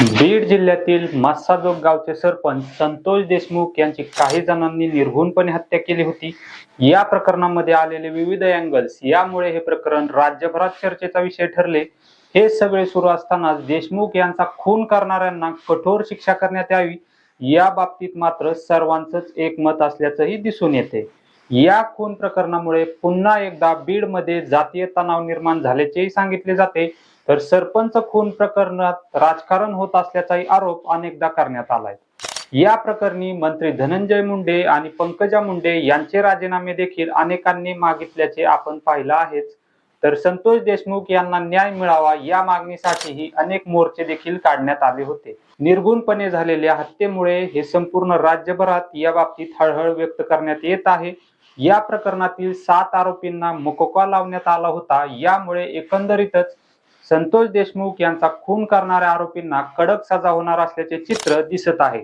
बीड जिल्ह्यातील मासाजोग गावचे सरपंच संतोष देशमुख यांची काही जणांनी निर्घुणपणे हत्या केली होती. या प्रकरणामध्ये आलेले विविध अँगल्स यामुळे हे प्रकरण राज्यभरात चर्चेचा विषय ठरले. हे सगळे सुरू असतानाच देशमुख यांचा खून करणाऱ्यांना कठोर शिक्षा करण्यात यावी. या बाबतीत मात्र सर्वांचंच एकमत असल्याचंही दिसून येते. या खून प्रकरणामुळे पुन्हा एकदा बीडमध्ये जातीय तणाव निर्माण झाल्याचेही सांगितले जाते. तर सरपंच खून प्रकरणात राजकारण होत असल्याचाही आरोप अनेकदा करण्यात आलाय. या प्रकरणी मंत्री धनंजय मुंडे आणि पंकजा मुंडे यांचे राजीनामे देखील अनेकांनी मागितल्याचे आपण पाहिलं आहेच. तर संतोष देशमुख यांना न्याय मिळावा या मागणीसाठीही अनेक मोर्चे देखील काढण्यात आले होते. निर्गुणपणे झालेल्या हत्येमुळे हे संपूर्ण राज्यभरात या बाबतीत हळहळ व्यक्त करण्यात येत आहे. या प्रकरणातील सात आरोपींना मोकोका लावण्यात आला होता. यामुळे एकंदरीतच संतोष देशमुख यांचा खून करणाऱ्या आरोपींना कडक सजा होणार असल्याचे चित्र दिसत आहे.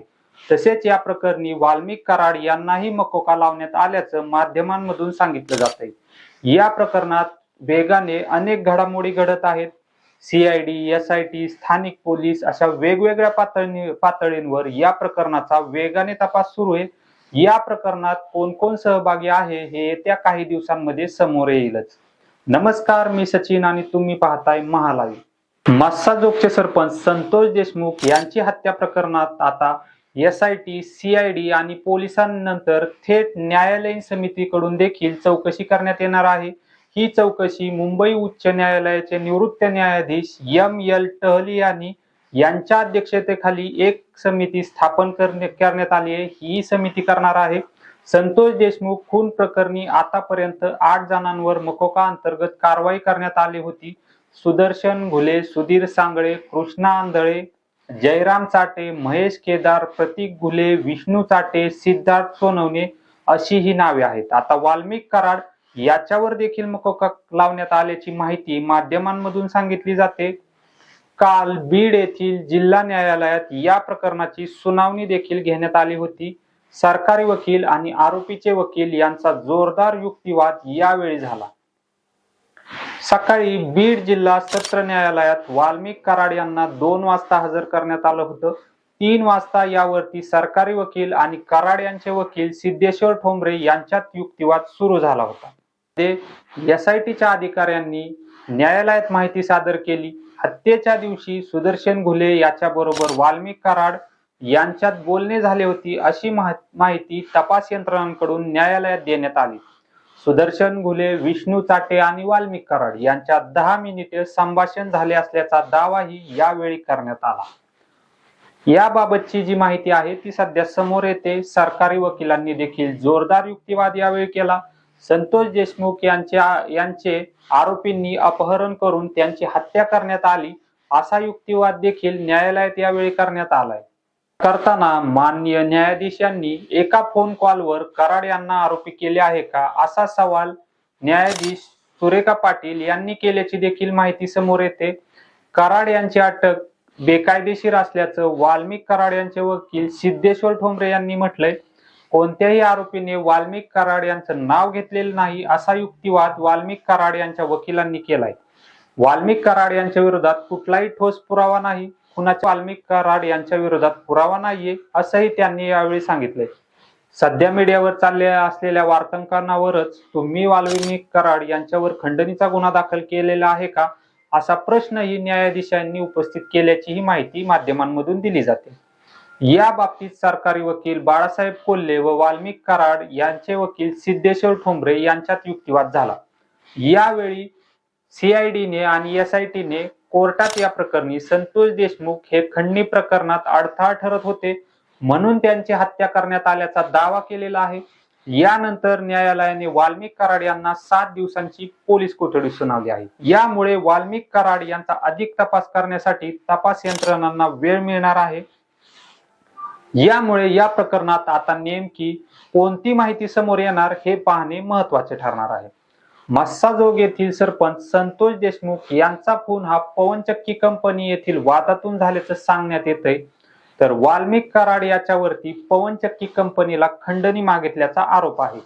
तसेच या प्रकरणी वाल्मिक कराड यांनाही मकोका लावण्यात आल्याचं माध्यमांमधून सांगितलं जात आहे. या प्रकरणात वेगाने अनेक घडामोडी घडत आहेत. सीआयडी एस आय टी स्थानिक पोलीस अशा वेगवेगळ्या पातळी पातळींवर या प्रकरणाचा वेगाने तपास सुरू आहे. या प्रकरणात कोण कोण सहभागी आहे हे येत्या काही दिवसांमध्ये समोर येईलच. नमस्कार मी सचिन आणि तुम्ही पाहताय महालावी मस्साजोगचे सरपंच संतोष देशमुख यांची हत्या प्रकरणात आता S I T C I D आणि पोलिसांनंतर थेट न्यायालयीन समितीकडून देखील चौकशी करण्यात येणार आहे. ही चौकशी मुंबई उच्च न्यायालयाचे निवृत्त न्यायाधीश एम एल टहली यांनी यांच्या अध्यक्षतेखाली एक समिती स्थापन करण्यात आली आहे. ही समिती करणार आहे. संतोष देशमुख खून प्रकरणी आतापर्यंत आठ जणांवर मकोका अंतर्गत कारवाई करण्यात आली होती. सुदर्शन घुले सुधीर सांगळे कृष्णा आंधळे जयराम चाटे महेश केदार प्रतीक घुले विष्णू चाटे सिद्धार्थ सोनवणे अशी ही नावे आहेत. आता वाल्मिक कराड याच्यावर देखील मकोका लावण्यात आल्याची माहिती माध्यमांमधून सांगितली जाते. काल बीड येथील जिल्हा न्यायालयात या प्रकरणाची सुनावणी देखील घेण्यात आली होती. सरकारी वकील आणि आरोपीचे वकील यांचा जोरदार युक्तिवाद यावेळी झाला. सकाळी बीड जिल्हा सत्र न्यायालयात वाल्मिक कराड यांना दोन वाजता हजर करण्यात आलं होतं. तीन वाजता यावरती सरकारी वकील आणि कराड यांचे वकील सिद्धेश्वर ठोंबरे यांच्यात युक्तिवाद सुरू झाला होता. ते एस आय टीच्या अधिकाऱ्यांनी न्यायालयात माहिती सादर केली. हत्येच्या दिवशी सुदर्शन घुले याच्याबरोबर वाल्मिक कराड यांच्यात बोलणे झाले होती अशी माहिती तपास यंत्रणांकडून न्यायालयात देण्यात आली. सुदर्शन घुले विष्णू चाटे आणि वाल्मिक कराड यांच्यात दहा मिनिटे संभाषण झाले असल्याचा दावाही यावेळी करण्यात आला. याबाबतची जी माहिती आहे ती सध्या समोर येते. सरकारी वकिलांनी देखील जोरदार युक्तिवाद यावेळी केला. संतोष देशमुख यांच्या यांचे आरोपींनी अपहरण करून त्यांची हत्या करण्यात आली असा युक्तिवाद देखील न्यायालयात यावेळी करण्यात आलाय. करताना माननीय न्यायाधीशांनी एका फोन कॉलवर कराड यांना आरोपी केले आहे का असा सवाल न्यायाधीश सुरेखा पाटील यांनी केल्याची देखील माहिती समोर येते. कराड यांची अटक बेकायदेशीर असल्याचं वाल्मिक कराड यांचे वकील सिद्धेश्वर ठोंबरे यांनी म्हटलंय. कोणत्याही आरोपीने वाल्मिक कराड यांचं नाव घेतलेलं नाही असा युक्तिवाद वाल्मिक कराड यांच्या वकिलांनी केलाय. वाल्मिक कराड यांच्या विरोधात कुठलाही ठोस पुरावा नाही. खुनाच्या वाल्मिक कराड यांच्या विरोधात पुरावा नाहीये असंही त्यांनी यावेळी सांगितले. सध्या मीडियावर चाललेल्या असलेल्या वार्तांकनावरच तुम्ही वाल्मिक कराड यांच्यावर खंडणीचा गुन्हा दाखल केलेला आहे का? असा प्रश्नही न्यायाधीशांनी उपस्थित केल्याचीही माहिती माध्यमांमधून दिली जाते. या बाबतीत सरकारी वकील बाळासाहेब कोल्हे व वाल्मिक कराड यांचे वकील सिद्धेश्वर ठोंबरे यांच्यात युक्तिवाद झाला. यावेळी सीआयडीने आणि एस आय टीने कोर्टात या प्रकरणी संतोष देशमुख हे खंडणी प्रकरणात अडथळा ठरत होते म्हणून त्यांची हत्या करण्यात आल्याचा दावा केलेला आहे. यानंतर न्यायालयाने वाल्मिक कराड यांना सात दिवसांची पोलीस कोठडी सुनावली आहे. यामुळे वाल्मिक कराड यांचा अधिक तपास करण्यासाठी तपास यंत्रणांना वेळ मिळणार आहे. यामुळे या प्रकरणात आता नेमकी कोणती माहिती समोर येणार हे पाहणे महत्त्वाचे ठरणार आहे. मस्साजोग येथील सरपंच संतोष देशमुख यांचा खून हा पवनचक्की कंपनी येथील वादातून झाल्याचं सांगण्यात येतंय. तर वाल्मिक कराड याच्यावरती पवनचक्की कंपनीला खंडणी मागितल्याचा आरोप आहे.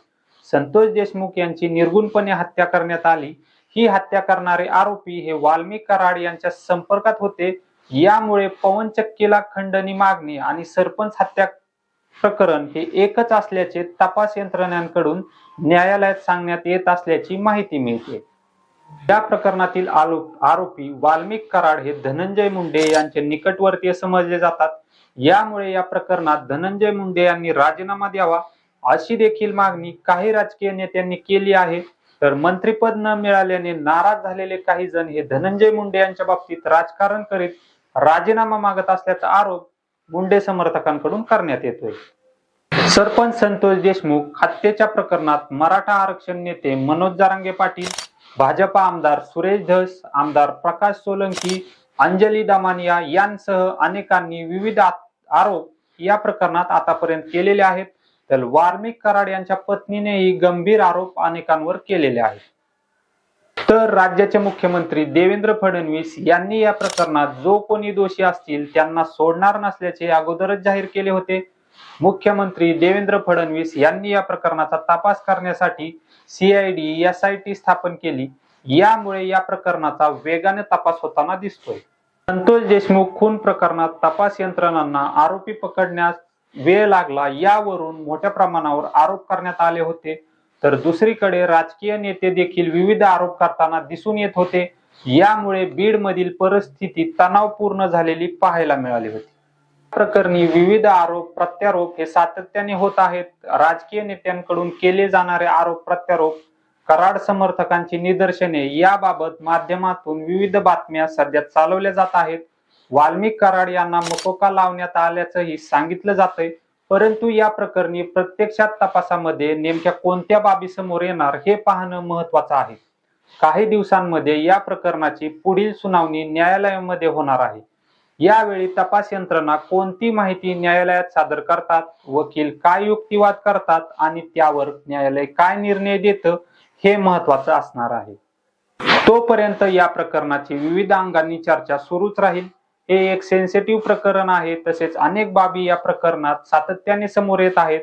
संतोष देशमुख यांची निर्गुणपणे हत्या करण्यात आली. ही हत्या करणारे आरोपी हे वाल्मिक कराड यांच्या संपर्कात होते. यामुळे पवनचक्कीला खंडणी मागणी आणि सरपंच हत्या प्रकरण हे एकच असल्याचे तपास यंत्रणांकडून न्यायालयात सांगण्यात येत असल्याची माहिती मिळते. या प्रकरणातील आरोप आरोपी वाल्मिक कराड हे धनंजय मुंडे यांचे निकटवर्तीय समजले जातात. यामुळे या प्रकरणात धनंजय मुंडे यांनी राजीनामा द्यावा अशी देखील मागणी काही राजकीय नेत्यांनी केली आहे. तर मंत्रिपद न मिळाल्याने नाराज झालेले काही जण हे धनंजय मुंडे यांच्या बाबतीत राजकारण करीत राजीनामा मागत असल्याचा आरोप गुंडे समर्थकांकडून करण्यात येतोय. सरपंच संतोष देशमुख हत्येच्या प्रकरणात मराठा आरक्षण नेते मनोज जारांगे पाटील भाजपा आमदार सुरेश धस आमदार प्रकाश सोलंकी अंजली दामानिया यांसह अनेकांनी विविध आरोप या प्रकरणात आतापर्यंत केलेले आहेत. तर वार्मिक कराड यांच्या पत्नीनेही गंभीर आरोप अनेकांवर केलेले आहेत. तर राज्याचे मुख्यमंत्री देवेंद्र फडणवीस यांनी या प्रकरणात जो कोणी दोषी असतील त्यांना सोडणार नसल्याचे अगोदरच जाहीर केले होते. मुख्यमंत्री देवेंद्र फडणवीस यांनी या प्रकरणाचा तपास करण्यासाठी सीआयडी एस आय टी स्थापन केली. यामुळे या प्रकरणाचा वेगाने तपास होताना दिसतोय. संतोष देशमुख खून प्रकरणात तपास यंत्रणांना आरोपी पकडण्यास वेळ लागला यावरून मोठ्या प्रमाणावर आरोप करण्यात आले होते. तर दुसरीकडे राजकीय नेते देखील विविध आरोप करताना दिसून येत होते. यामुळे बीड मधील परिस्थिती तणावपूर्ण झालेली पाहायला मिळाली होती. प्रकरणी विविध आरोप प्रत्यारोप हे सातत्याने होत आहेत. राजकीय नेत्यांकडून केले जाणारे आरोप प्रत्यारोप कराड समर्थकांची निदर्शने याबाबत माध्यमातून विविध बातम्या सध्या चालवल्या जात आहेत. वाल्मिक कराड यांना मकोका लावण्यात आल्याचंही सांगितलं जातंय. परंतु या प्रकरणी प्रत्यक्षात तपासामध्ये नेमक्या कोणत्या बाबी समोर येणार हे पाहणं महत्वाचं आहे. काही दिवसांमध्ये या प्रकरणाची पुढील सुनावणी न्यायालयामध्ये होणार आहे. यावेळी तपास यंत्रणा कोणती माहिती न्यायालयात सादर करतात वकील काय युक्तिवाद करतात आणि त्यावर न्यायालय काय निर्णय देतं हे महत्वाचं असणार आहे. तोपर्यंत या प्रकरणाची विविध अंगांनी चर्चा सुरूच राहील. हे एक सेन्सिटिव्ह प्रकरण आहे. तसेच अनेक बाबी या प्रकरणात सातत्याने समोर येत आहेत.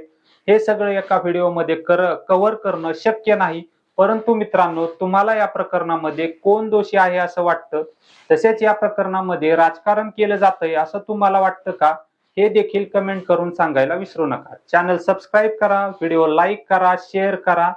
हे सगळं एका व्हिडिओमध्ये कर कव्हर करणं शक्य नाही. परंतु मित्रांनो तुम्हाला या प्रकरणामध्ये कोण दोषी आहे असं वाटतं? तसेच या प्रकरणामध्ये राजकारण केलं जातंय असं तुम्हाला वाटतं का? हे देखील कमेंट करून सांगायला विसरू नका. चॅनल सबस्क्राईब करा व्हिडिओ लाईक करा शेअर करा.